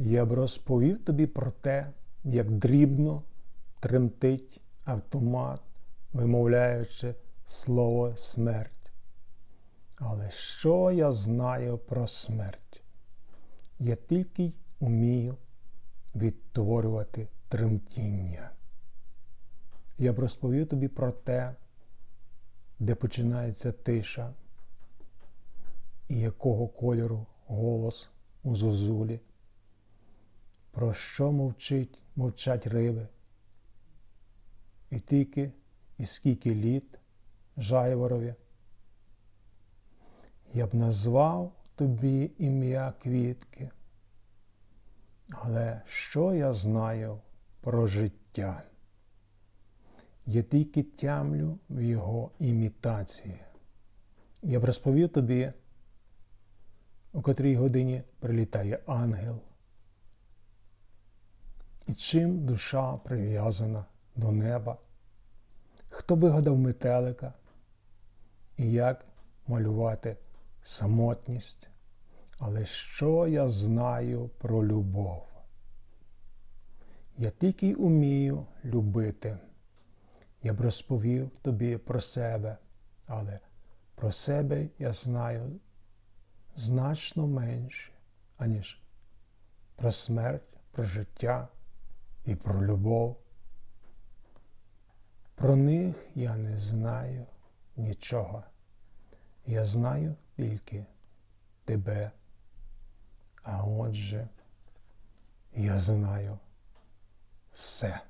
Я б розповів тобі про те, як дрібно тремтить автомат, вимовляючи слово смерть. Але що я знаю про смерть? Я тільки й умію відтворювати тремтіння. Я б розповів тобі про те, де починається тиша, і якого кольору голос у зозулі, про що мовчить, мовчать риби, і тільки і скільки літ жайворові. Я б назвав тобі ім'я квітки, але що я знаю про життя? Я тільки тямлю в його імітації. Я б розповів тобі, у котрій годині прилітає ангел, і чим душа прив'язана до неба, хто вигадав метелика, і як малювати самотність. Але що я знаю про любов? Я тільки й умію любити. Я б розповів тобі про себе, але про себе я знаю значно менше, аніж про смерть, про життя і про любов. Про них я не знаю нічого. Я знаю тільки тебе. А отже, я знаю все.